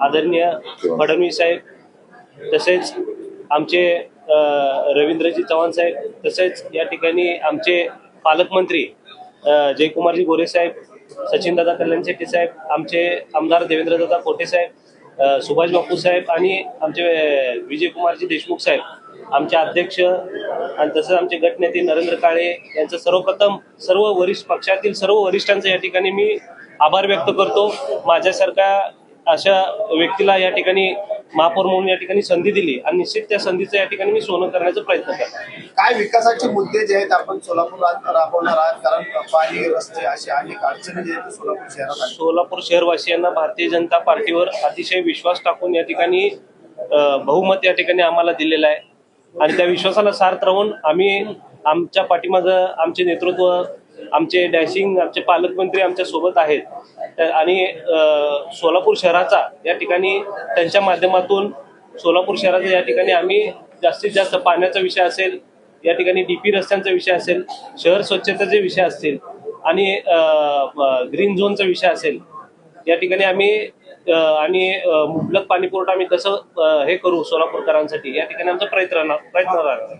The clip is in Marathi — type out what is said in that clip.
आदरणीय फडणवीस साहेब तसेच आमचे रवींद्रजी चव्हाण साहेब तसेच या ठिकाणी आमचे पालकमंत्री जयकुमारजी गोरे साहेब सचिनदादा कल्याण शेट्टी साहेब आमचे आमदार देवेंद्रदादा कोटे साहेब सुभाष बापू साहेब आणि आमचे विजयकुमारजी देशमुख साहेब आमचे अध्यक्ष आणि तसंच आमचे गटनेते नरेंद्र काळे यांचं सर्वप्रथम सर्व वरिष्ठ पक्षातील सर्व वरिष्ठांचं या ठिकाणी मी आभार व्यक्त करतो. माझ्यासारख्या अशा व्यक्तीला या ठिकाणी महापौर म्हणून या ठिकाणी संधी दिली आणि निश्चित त्या संधीचं या ठिकाणी मी सोनं करण्याचा प्रयत्न करतो काय विकासाचे मुद्दे जे आहेत आपण सोलापुरात राबवणार आहात? कारण पाणी रस्ते असे अनेक अडचणी जे आहेत ते सोलापूर शहरात आहेत. सोलापूर शहरवासियांना भारतीय जनता पार्टीवर अतिशय विश्वास टाकून या ठिकाणी अ, बहुमत या ठिकाणी आम्हाला दिलेलं आहे. आणि त्या विश्वासाला सार्थ राहून आम्ही आमच्या पाठीमागं आमचे नेतृत्व आमचे डॅशिंग आमचे पालकमंत्री आमच्यासोबत आहेत. आणि सोलापूर शहराचा या ठिकाणी त्यांच्या माध्यमातून सोलापूर शहराचा या ठिकाणी आम्ही जास्तीत जास्त पाण्याचा विषय असेल या ठिकाणी डीपी रस्त्यांचा विषय असेल शहर स्वच्छतेचे विषय असतील आणि ग्रीन झोनचा विषय असेल या ठिकाणी आम्ही आणि मुबलक पाणी पुरवठा आम्ही कसं हे करू सोलापूरकरांसाठी या ठिकाणी आमचा प्रयत्न राहणार प्रयत्न राहणार.